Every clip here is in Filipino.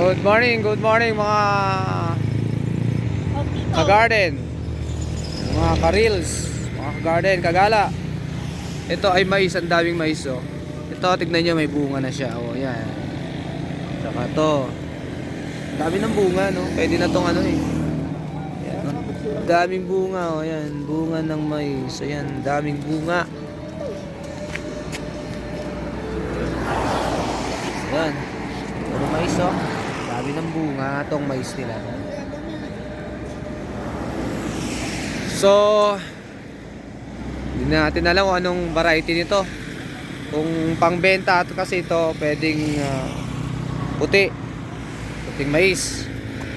Good morning, good morning mga ka-garden. Mga ka-reels, mga ka-garden, kagala. Ito ay mais, ang daming mais oh. Ito, tignan nyo, may bunga na siya. Oh, yan. Tsaka to. Ang Dami ng bunga, no? Pwede na tong ano eh. Yan, no? Daming bunga, oh, yan. Bunga ng mais. Ayan, daming bunga. Yan. Puro mais, oh. Dami ng bunga tong mais nila. So, hindi natin alam kung anong variety nito. Kung pangbenta at kasi ito, pwedeng ah, puti. Puting mais.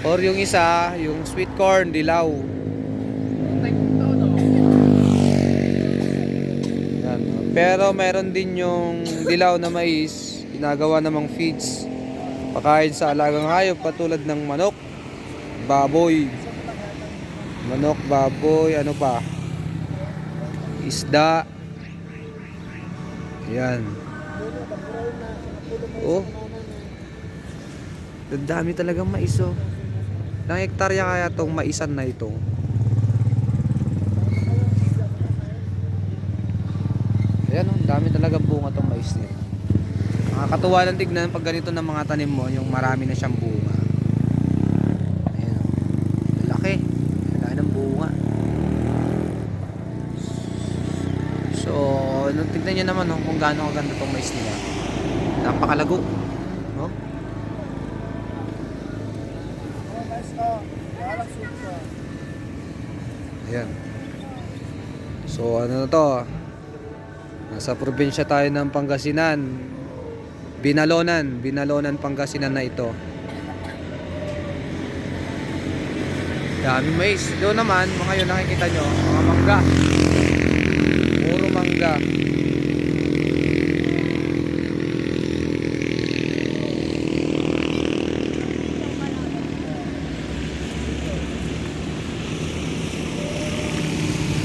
Or yung isa, yung sweet corn, dilaw. Pero meron din yung dilaw na mais, ginagawa namang feeds. Pakain sa alagang hayop katulad ng manok, baboy, manok, baboy, ano pa? Isda. Yan. Oh. Ang dami talagang mais oh. Ilang hektarya kaya tong maisan na ito? Ayan oh, dami talaga bunga tong mais nito. Nakakatuwa lang tignan pag ganito ng mga tanim mo, yung marami na siyang bunga. Ayan oh. Laki. Laki ng bunga. So, tignan nyo naman oh, kung gaano kaganda tong mais nila. Napakalago. No? Ayan. So, ano na to? Nasa probinsya tayo ng Pangasinan. Binalonan. Binalonan, Pangasinan na ito. Dami mais. Doon naman, mga yun nakikita nyo, mga mangga. Puro mangga.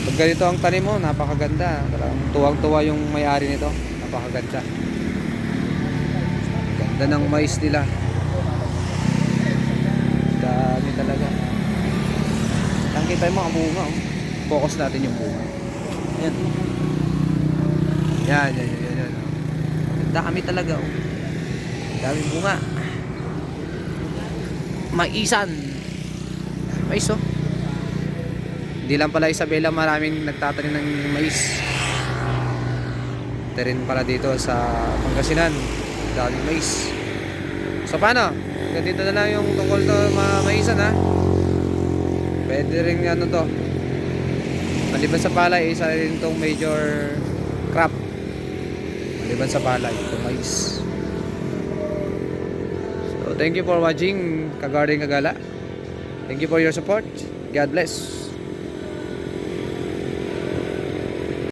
Pag ganito ang tanim mo, napakaganda. Tuwang-tuwa yung may-ari nito. Napakaganda. Ganda ng mais nila. Dami talaga. Ang kita yung mga bunga. Oh. Focus natin yung bunga. Yan. Yan, yan, yan, yan. oh. Dami talaga. Oh. Daming bunga. Maisan. Mais oh. Hindi lang pala Isabela maraming nagtatanim ng mais. Ito rin pala dito sa Pangasinan. Daming mais. So paano? Ganito na lang yung tungkol to mga maisan ha. Pwede rin ano to. Maliban sa palay, isa rin itong major crop. Maliban sa palay, itong mais. So thank you for watching Kagarding Kagala. Thank you for your support. God bless.